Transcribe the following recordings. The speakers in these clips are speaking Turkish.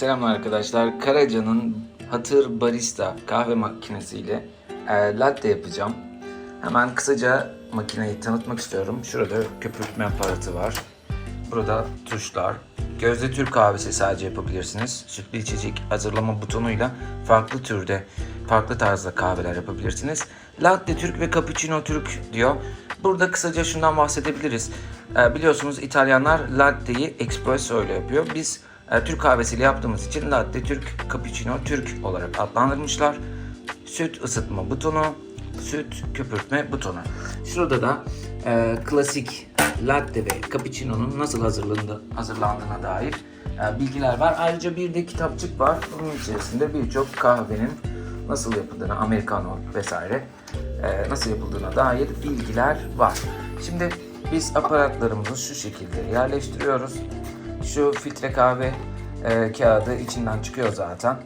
Selamlar arkadaşlar. Karaca'nın Hatır Barista kahve makinesiyle e, latte yapacağım. Hemen kısaca makineyi tanıtmak istiyorum. Şurada köpürtme aparatı var. Burada tuşlar. Gözde Türk kahvesi sadece yapabilirsiniz. Sütlü içecek hazırlama butonuyla farklı türde, farklı tarzda kahveler yapabilirsiniz. Latte Türk ve Cappuccino Türk diyor. Burada kısaca şundan bahsedebiliriz. Ee, biliyorsunuz İtalyanlar latte'yi espresso ile yapıyor. Biz e, Türk kahvesiyle yaptığımız için latte Türk, cappuccino Türk olarak adlandırmışlar. Süt ısıtma butonu, süt köpürtme butonu. Şurada da e, klasik latte ve cappuccino'nun nasıl hazırlandı, hazırlandığına dair e, bilgiler var. Ayrıca bir de kitapçık var. Bunun içerisinde birçok kahvenin nasıl yapıldığını, americano vesaire e, nasıl yapıldığına dair bilgiler var. Şimdi biz aparatlarımızı şu şekilde yerleştiriyoruz. Şu filtre kahve e, kağıdı içinden çıkıyor zaten.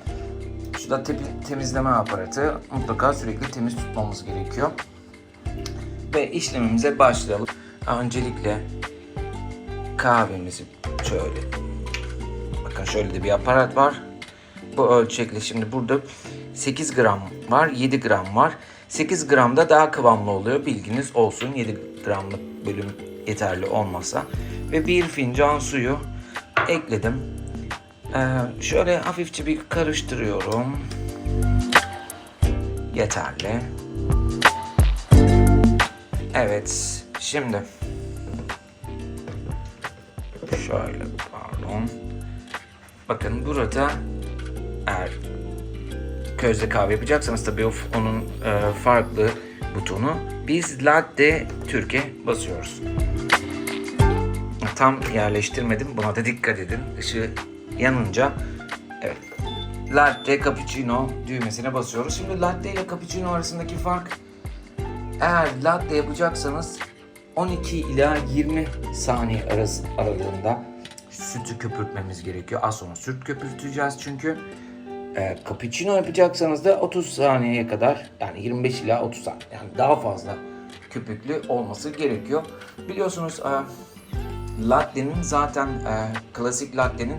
Şu da tepi- temizleme aparatı. Mutlaka sürekli temiz tutmamız gerekiyor. Ve işlemimize başlayalım. Öncelikle kahvemizi şöyle bakın şöyle de bir aparat var. Bu ölçekle şimdi burada 8 gram var, 7 gram var. 8 gramda daha kıvamlı oluyor. Bilginiz olsun. 7 gramlık bölüm yeterli olmasa. Ve bir fincan suyu ekledim. Ee, şöyle hafifçe bir karıştırıyorum. Yeterli. Evet, şimdi şöyle pardon. Bakın burada eğer közde kahve yapacaksanız tabii onun e, farklı butonu. Biz latte Türkiye basıyoruz. Tam yerleştirmedim. Buna da dikkat edin. Işığı yanınca evet. Latte cappuccino düğmesine basıyoruz. Şimdi latte ile cappuccino arasındaki fark eğer latte yapacaksanız 12 ila 20 saniye arası aralığında sütü köpürtmemiz gerekiyor. Az sonra süt köpürteceğiz çünkü. E, cappuccino yapacaksanız da 30 saniyeye kadar yani 25 ila 30 saniye yani daha fazla köpüklü olması gerekiyor. Biliyorsunuz e, latte'nin zaten e, klasik latte'nin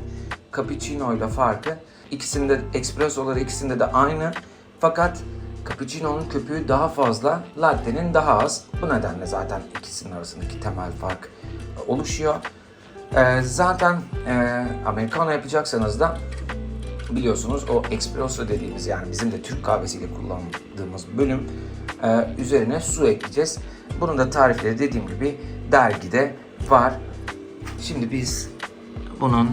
cappuccino ile farkı ikisinde espressoları ikisinde de aynı fakat cappuccino'nun köpüğü daha fazla latte'nin daha az. Bu nedenle zaten ikisinin arasındaki temel fark oluşuyor. E, zaten e, americano yapacaksanız da biliyorsunuz o espresso dediğimiz yani bizim de Türk kahvesiyle kullandığımız bölüm e, üzerine su ekleyeceğiz. Bunun da tarifleri dediğim gibi dergide var. Şimdi biz bunun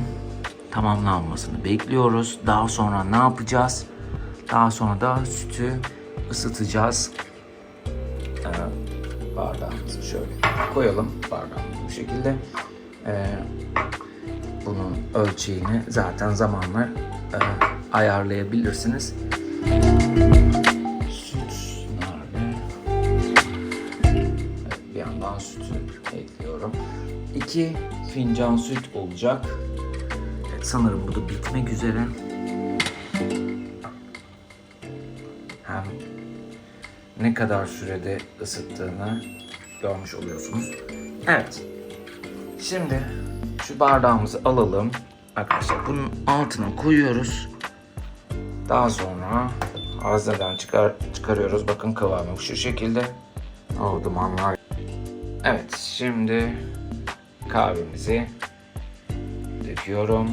tamamlanmasını bekliyoruz. Daha sonra ne yapacağız? Daha sonra da sütü ısıtacağız. Ee, bardağımızı şöyle koyalım. Bardağımızı bu şekilde. Ee, bunun ölçeğini zaten zamanla e, ayarlayabilirsiniz. Süt 2 fincan süt olacak. Evet, sanırım bu da bitmek üzere. Hem ne kadar sürede ısıttığını görmüş oluyorsunuz. Evet. Şimdi şu bardağımızı alalım. Arkadaşlar bunun altına koyuyoruz. Daha sonra hazneden çıkar, çıkarıyoruz. Bakın kıvamı şu şekilde. O dumanlar. Evet şimdi kahvemizi döküyorum.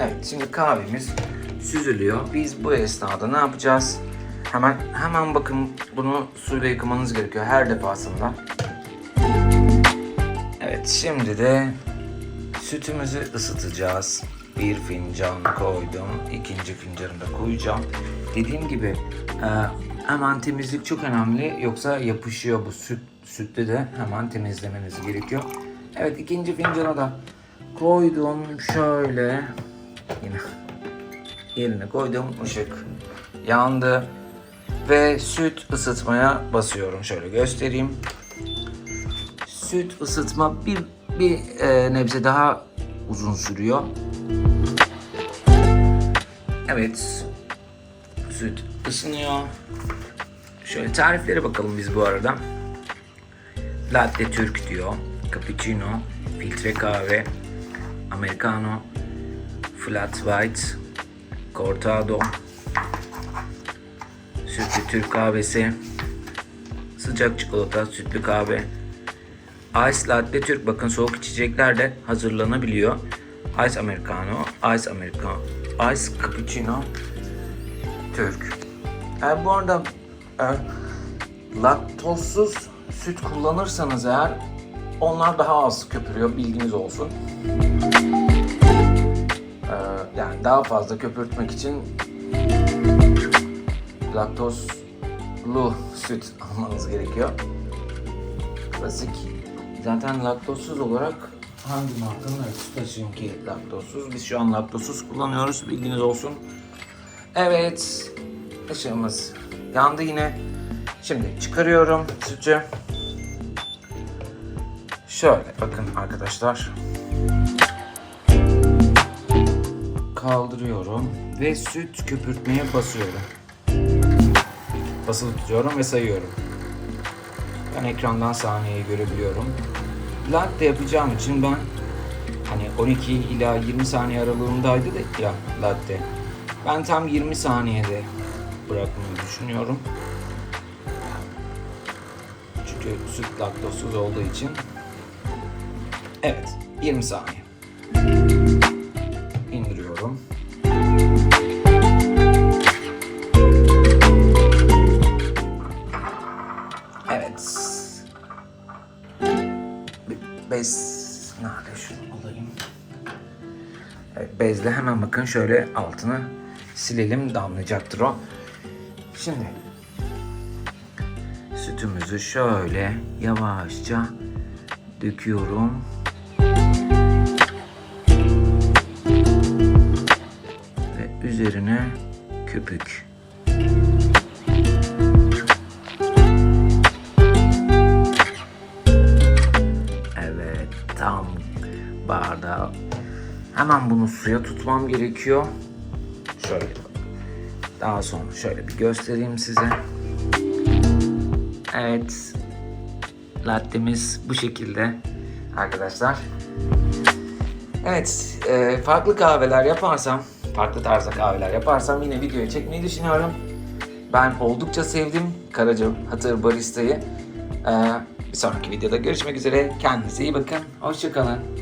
Evet şimdi kahvemiz süzülüyor. Biz bu esnada ne yapacağız? Hemen hemen bakın bunu suyla yıkamanız gerekiyor her defasında. Evet şimdi de sütümüzü ısıtacağız. Bir fincan koydum. ikinci fincanı da koyacağım. Dediğim gibi e, hemen temizlik çok önemli. Yoksa yapışıyor bu süt. Sütte de hemen temizlemeniz gerekiyor. Evet ikinci fincana da koydum. Şöyle yine yerine koydum. Işık yandı. Ve süt ısıtmaya basıyorum. Şöyle göstereyim. Süt ısıtma bir, bir e, nebze daha uzun sürüyor. Evet. Süt ısınıyor. Şöyle tariflere bakalım biz bu arada. latte Türk diyor. Cappuccino, filtre kahve, americano, flat white, cortado, sütlü Türk kahvesi, sıcak çikolata, sütlü kahve, ice latte Türk. Bakın soğuk içecekler de hazırlanabiliyor. Ice americano, ice americano, ice cappuccino, Türk. E, bu arada e, laktozsuz süt kullanırsanız eğer onlar daha az köpürüyor bilginiz olsun. E, yani daha fazla köpürtmek için laktozlu süt almanız gerekiyor. Klasik. Zaten laktozsuz olarak hangi markanın evet, Sütaş'ınki laktozsuz. Biz şu an laktozsuz kullanıyoruz bilginiz olsun. Evet. Işığımız yandı yine. Şimdi çıkarıyorum sütü. Şöyle bakın arkadaşlar. Kaldırıyorum ve süt köpürtmeye basıyorum. Basılı tutuyorum ve sayıyorum. Ben ekrandan saniyeyi görebiliyorum. Latte yapacağım için ben hani 12 ila 20 saniye aralığındaydı da ya latte. Ben tam 20 saniyede bırakmayı düşünüyorum. Çünkü süt laktozsuz olduğu için. Evet, 20 saniye. İndiriyorum. Bezle hemen bakın şöyle altını silelim damlayacaktır o. Şimdi sütümüzü şöyle yavaşça döküyorum. Ve üzerine köpük. Hemen bunu suya tutmam gerekiyor. Şöyle daha sonra şöyle bir göstereyim size. Evet. Lattemiz bu şekilde arkadaşlar. Evet, e, farklı kahveler yaparsam, farklı tarzda kahveler yaparsam yine videoyu çekmeyi düşünüyorum. Ben oldukça sevdim Karaca Hatır Barista'yı. E, bir sonraki videoda görüşmek üzere. Kendinize iyi bakın. Hoşçakalın.